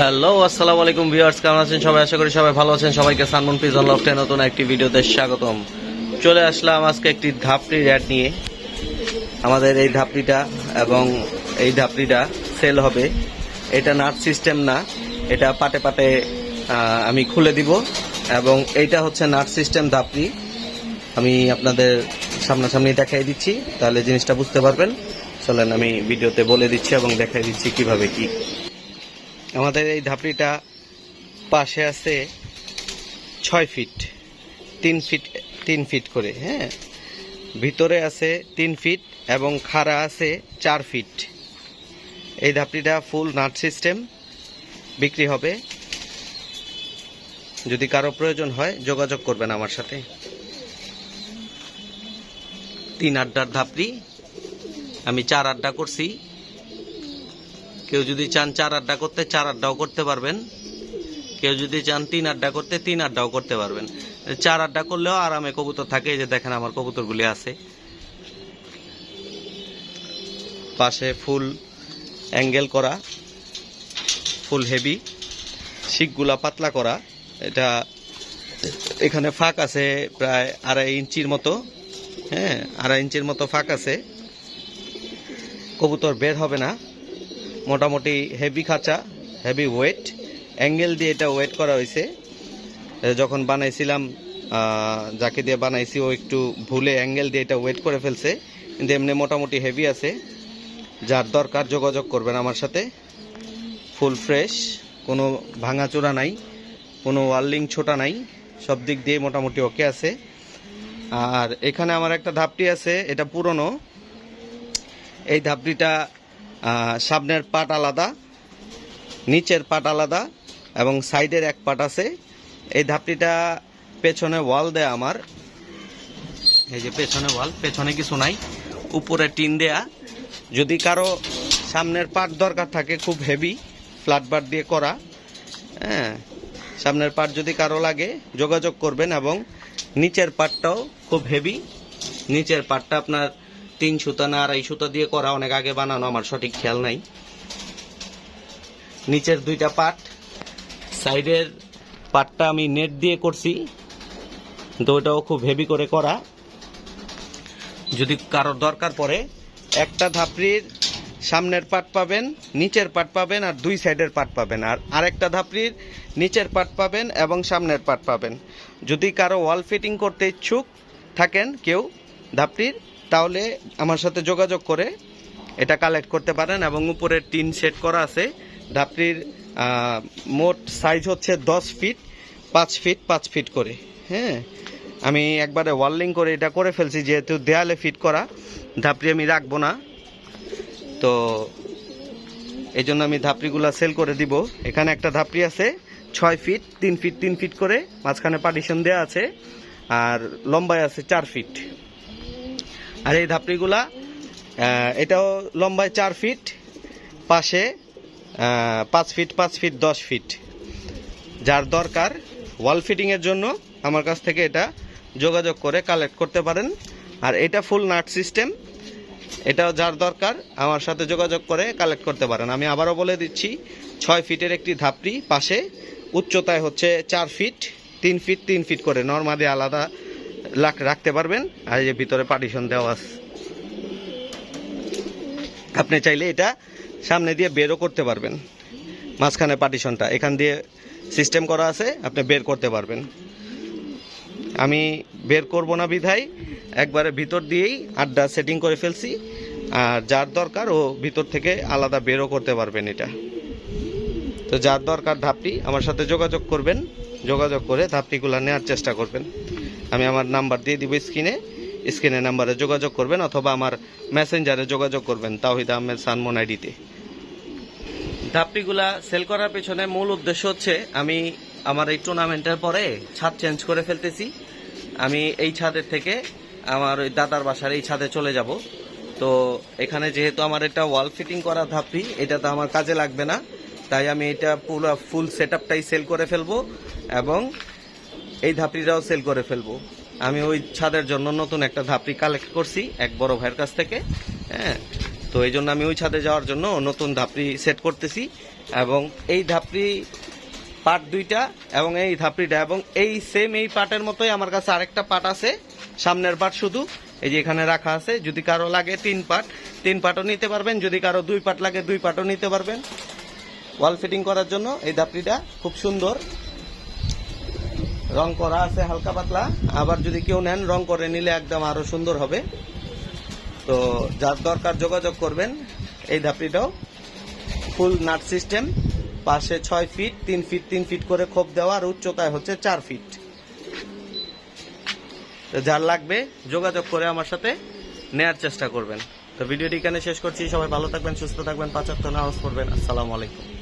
Hello আসসালামু আলাইকুম viewers, কেমন আছেন সবাই? আশা করি সবাই ভালো আছেন। সবাইকে সানমন পিজন লফটে নতুন একটি ভিডিওতে স্বাগতম। চলে আসলাম আজকে একটি ধাপড়ির অ্যাড নিয়ে। আমাদের এই ধাপড়িটা এবং এই ধাপড়িটা সেল হবে। এটা নাট সিস্টেম না, এটা পাটে পাটে আমি খুলে দিব এবং এইটা হচ্ছে নাট সিস্টেম ধাপড়ি। আমি আপনাদের সামনাসামনি দেখাই দিচ্ছি, তাহলে জিনিসটা বুঝতে পারবেন। চলেন আমি ভিডিওতে বলে দিচ্ছি এবং দেখাই দিচ্ছি কীভাবে কি আমাদের এই ধাপড়িটা পাশে আছে ছয় ফিট, তিন ফিট তিন ফিট করে হ্যাঁ? ভিতরে আছে তিন ফিট এবং খাড়া আছে চার ফিট। এই ধাপড়িটা ফুল নাট সিস্টেম বিক্রি হবে। যদি কারও প্রয়োজন হয়, যোগাযোগ করবেন আমার সাথে। তিন আড্ডার ধাপড়ি, আমি চার আড্ডা করছি। কেউ যদি চান চার আড্ডা করতে চার আড্ডাও করতে পারবেন। কেউ যদি চান তিন আড্ডা করতে তিন আড্ডাও করতে পারবেন। চার আড্ডা করলেও আরামে কবুতর থাকে যে দেখেন আমার কবুতরগুলি আছে। পাশে ফুল অ্যাঙ্গেল করা, ফুল হেভি। শিকগুলা পাতলা করা। এটা এখানে ফাঁক আছে প্রায় আড়াই ইঞ্চির মতো। হ্যাঁ আড়াই ইঞ্চির মতো ফাঁক আছে। কবুতর বের হবে না। মোটামুটি হেভি খাঁচা হেভি ওয়েট অ্যাঙ্গেল দিয়ে এটা ওয়েট করা হয়েছে। যখন বানাইছিলাম যাকে দিয়ে বানাইছি ও একটু ভুলে অ্যাঙ্গেল দিয়ে এটা ওয়েট করে ফেলছে কিন্তু এমনি মোটামুটি হেভি আছে। যার দরকার যোগাযোগ করবেন আমার সাথে। ফুল ফ্রেশ কোনো ভাঙাচোরা নাই কোনো ওয়ার্লিং ছোটা নাই সব দিক দিয়ে মোটামুটি ওকে আছে। আর এখানে আমার একটা ধাপটি আছে এটা পুরনো। এই ধাপড়িটা আহ, সামনের পাট আলাদা, নিচের পাট আলাদা এবং সাইডের এক পাট আছে। এই ধাপটিটা পেছনে ওয়াল দেয়া আমার। এই যে পেছনে ওয়াল, পেছনে কিছু নাই, উপরে টিন দেয়া। যদি কারও সামনের পাট দরকার থাকে, খুব হেভি ফ্ল্যাট বার দিয়ে করা। হ্যাঁ সামনের পাট যদি কারও লাগে, যোগাযোগ করবেন এবং নিচের পাটটাও খুব হেভি নিচের পাটটা আপনার তিন সুতা না আড়াই সুতা দিয়ে করা অনেক আগে বানানো, আমার সঠিক খেয়াল নাই। নিচের দুইটা পাট, সাইডের পাটটা আমি নেট দিয়ে করছি, তো ওটাও খুব হেভি করে করা। যদি কারোর দরকার পড়ে, একটা ধাপড়ির সামনের পাট পাবেন, নিচের পাট পাবেন, আর দুই সাইডের পাট পাবেন, আর আরেকটা ধাপড়ির নিচের পাট পাবেন এবং সামনের পাট পাবেন। যদি কারও ওয়াল ফিটিং করতে ইচ্ছুক থাকেন, কেউ ধাপড়ির তাহলে আমার সাথে যোগাযোগ করে এটা কালেক্ট করতে পারেন এবং উপরে টিন সেট করা আছে। ধাপড়ির মোট সাইজ হচ্ছে দশ ফিট পাঁচ ফিট পাঁচ ফিট করে। হ্যাঁ? আমি একবারে ওয়ার্লিং করে এটা করে ফেলছি, যেহেতু দেয়ালে ফিট করা। ধাপড়ি আমি রাখব না। তো এই জন্য আমি ধাপড়িগুলো সেল করে দিব। এখানে একটা ধাপড়ি আছে, ছয় ফিট তিন ফিট তিন ফিট করে। মাঝখানে পার্টিশন দেওয়া আছে। আর লম্বায় আছে চার ফিট আর এই ধাপড়িগুলা এটাও লম্বায় চার ফিট, পাশে পাঁচ ফিট পাঁচ ফিট, দশ ফিট। যার দরকার ওয়াল ফিটিংয়ের জন্য আমার কাছ থেকে এটা যোগাযোগ করে কালেক্ট করতে পারেন। আর এটা ফুল নাট সিস্টেম এটাও যার দরকার, আমার সাথে যোগাযোগ করে কালেক্ট করতে পারেন। আমি আবারও বলে দিচ্ছি, ছয় ফিটের একটি ধাপড়ি, পাশে উচ্চতায় হচ্ছে চার ফিট, তিন ফিট তিন ফিট করে। নর্মালি আলাদা রাখতে পারবেন, আর এই যে ভিতরে পার্টিশন দেওয়া আছে। আপনি চাইলে এটা সামনে দিয়ে বেরও করতে পারবেন, মাঝখানে পার্টিশনটা এখান দিয়ে সিস্টেম করা আছে, আপনি বের করতে পারবেন। আমি বের করব না বিধায়, একবারে ভিতর দিয়েই আড্ডা সেটিং করে ফেলছি, আর যার দরকার ও ভিতর থেকে আলাদা বেরও করতে পারবেন এটা। তো যার দরকার ধাপটি, আমার সাথে যোগাযোগ করবেন, যোগাযোগ করে ধাপটিগুলো নেওয়ার চেষ্টা করবেন। আমি আমার নাম্বার দিয়ে দিব স্ক্রিনে। স্ক্রিনে নাম্বারে যোগাযোগ করবেন অথবা আমার মেসেঞ্জারে যোগাযোগ করবেন, তাওহিদ আহমেদ সানমন আইডিতে। ধাপটিগুলা সেল করার পেছনে মূল উদ্দেশ্য হচ্ছে, আমি আমার এই টুর্নামেন্টের পরে ছাদ চেঞ্জ করে ফেলতেছি। আমি এই ছাদের থেকে আমার ওই দাদার বাসার এই ছাদে চলে যাব। তো এখানে যেহেতু আমার এটা ওয়াল ফিটিং করা ধাপটি, এটা তো আমার কাজে লাগবে না। তাই আমি এটা পুরো ফুল সেট আপটাই সেল করে ফেলব এবং এই ধাপড়িটাও সেল করে ফেলব। আমি ওই ছাদের জন্য নতুন একটা ধাপড়ি কালেক্ট করছি, এক বড় ভাইয়ের কাছ থেকে হ্যাঁ? তো এই জন্য আমি ওই ছাদে যাওয়ার জন্য নতুন ধাপড়ি সেট করতেছি এবং এই ধাপড়ি পাট দুইটা এবং এই ধাপড়িটা এবং এই সেম এই পাটের মতোই আমার কাছে আরেকটা পাট আছে, সামনের পাট শুধু। এই যে এখানে রাখা আছে, যদি কারও লাগে তিন পাট, তিন পাটও নিতে পারবেন, যদি কারও দুই পাট লাগে দুই পাটও নিতে পারবেন। ওয়াল ফিটিং করার জন্য এই ধাপড়িটা খুব সুন্দর। রং করা আছে হালকা পাতলা। আবার যদি কেউ নেন, রং করে নিলে একদম আরও সুন্দর হবে। তো যার দরকার যোগাযোগ করবেন, এই ধাপড়িটাও ফুল নাট সিস্টেম, পাশে ছয় ফিট, তিন ফিট তিন ফিট করে খোপ দেওয়া, আর উচ্চতায় হচ্ছে চার ফিট। তো যার লাগবে, যোগাযোগ করে আমার সাথে নেয়ার চেষ্টা করবেন। তো ভিডিওটি এখানে শেষ করছি। সবাই ভালো থাকবেন, সুস্থ থাকবেন পাঁচাত্তর নামাজ পড়বেন। আসসালামু আলাইকুম।